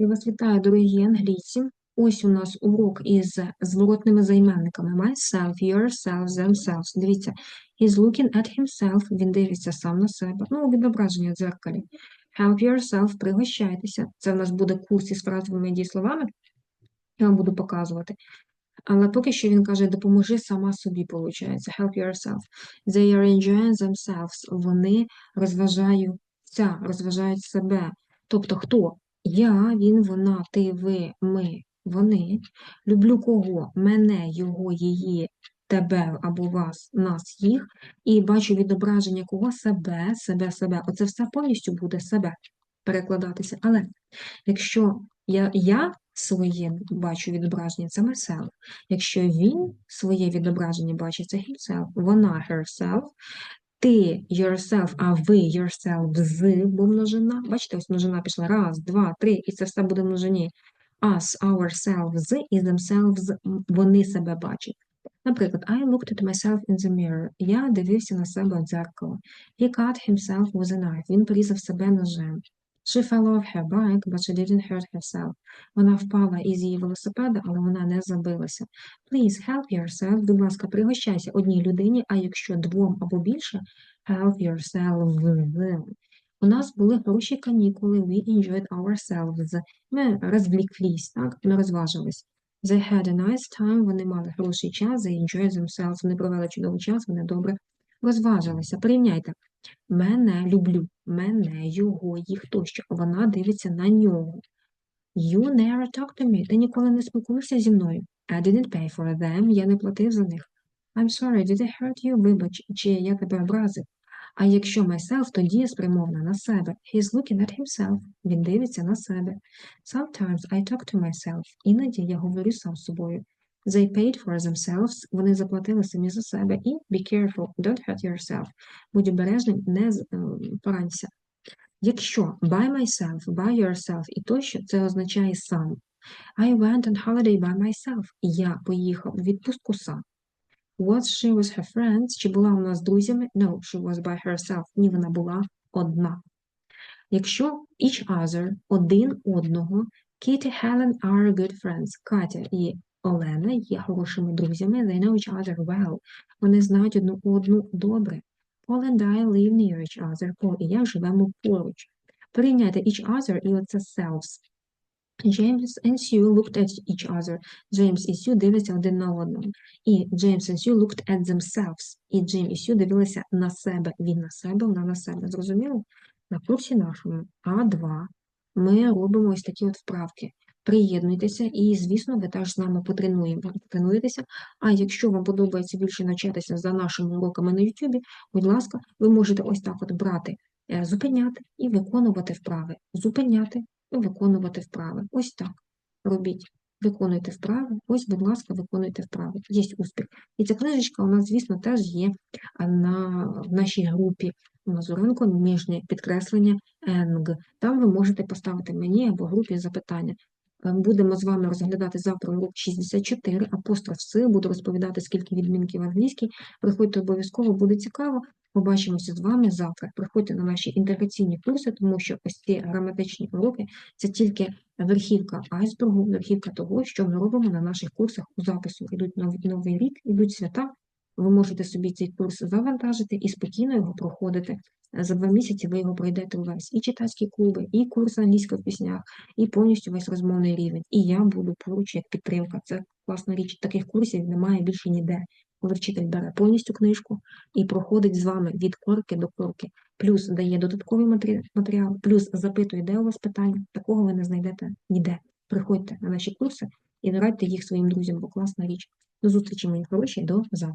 Я вас вітаю, дорогі англійці. Ось у нас урок із зворотними займенниками myself, yourself, themselves. Дивіться, he's looking at himself, він дивиться сам на себе. Ну, відображення в дзеркалі. Help yourself, пригощайтеся. Це в нас буде курс із фразовими дієсловами. Я вам буду показувати. Але поки що він каже, допоможи сама собі, виходить. Help yourself. They are enjoying themselves. Вони розважаються, розважають себе. Тобто хто? Я, він, вона, ти, ви, ми, вони. Люблю кого? Мене, його, її, тебе або вас, нас, їх. І бачу відображення кого? Себе, себе, себе. Оце все повністю буде себе перекладатися. Але якщо я, я своє бачу відображення, це myself. Якщо він своє відображення бачить, це himself, вона herself, ти yourself, а ви yourself з, бо множина. Бачите, ось множина пішла. Раз, два, три, і це все буде множині. Us, ourselves і themselves, вони себе бачать. Наприклад, I looked at myself in the mirror. Я дивився на себе в дзеркало. He cut himself with a knife. Він порізав себе ножем. She fell off her bike, but she didn't hurt herself. Вона впала із її велосипеда, але вона не забилася. Please help yourself. Будь ласка, пригощайся одній людині, а якщо двом або більше, help yourself. У нас були хороші канікули, we enjoyed ourselves. Ми розвліклись, так? Ми розважились. They had a nice time, вони мали хороший час, they enjoyed themselves, вони провели чудовий час, вони добре розважилися. Порівняйте. Мене люблю, мене, його, їх тощо. Вона дивиться на нього. You never talk to me. Ти ніколи не спілкуєшся зі мною. I didn't pay for them. Я не платив за них. I'm sorry, did I hurt you? Вибач, чи я тебе образив. А якщо myself, то дія спрямована на себе. He's looking at himself. Він дивиться на себе. Sometimes I talk to myself. Іноді я говорю сам з собою. They paid for themselves. Вони заплатили самі за себе. І be careful, don't hurt yourself. Будь обережним, не ем, поранься. Якщо by myself, by yourself і тощо, це означає сам. I went on holiday by myself. Я поїхав у відпустку сам. Was she with her friends? Чи була вона з друзями? No, she was by herself. Ні, вона була одна. Якщо each other, один одного, Kitty, Helen are good friends. Катя і Олена є хорошими друзями. They know each other well. Вони знають одну одну добре. Paul and I live near each other. Пол і я живемо поруч. Порівняйте each other і оце selves. James and Sue looked at each other. Джеймс і Сью дивляться один на одного. І James and Sue looked at themselves. І Джим і Сью дивилися на себе. Він на себе, вона на себе. Зрозуміло? На курсі нашому А2 ми робимо ось такі от вправки. Приєднуйтеся і, звісно, ви теж з нами потренуєтеся. А якщо вам подобається більше навчатися за нашими уроками на YouTube, будь ласка, ви можете ось так от брати, е, зупиняти і виконувати вправи. Зупиняти і виконувати вправи. Ось так. Робіть. Виконуйте вправи. Ось, будь ласка, виконуйте вправи. Є успіх. І ця книжечка у нас, звісно, теж є на, в нашій групі Мазуренко ніжне підкреслення «енг». Там ви можете поставити мені або групі запитання. Е, Будемо з вами розглядати завтра урок 64, апостроф «с», буду розповідати, скільки відмінків англійській. Приходьте обов'язково, буде цікаво. Побачимося з вами завтра. Приходьте на наші інтеграційні курси, тому що ось ці граматичні уроки це тільки верхівка айсбергу, верхівка того, що ми робимо на наших курсах у запису. Ідуть новий, новий рік, ідуть свята. Ви можете собі цей курс завантажити і спокійно його проходити. За два місяці ви його пройдете увесь. І читацькі клуби, і курс англійської піснях, і повністю весь розмовний рівень. І я буду поруч як підтримка. Це класна річ. Таких курсів немає більше ніде. Коли вчитель бере повністю книжку і проходить з вами від корки до корки, плюс дає додатковий матері- матеріал, плюс запитує, де у вас питання. Такого ви не знайдете ніде. Приходьте на наші курси і радьте їх своїм друзям, бо класна річ. До зустрічі, мої хороші, до завтра.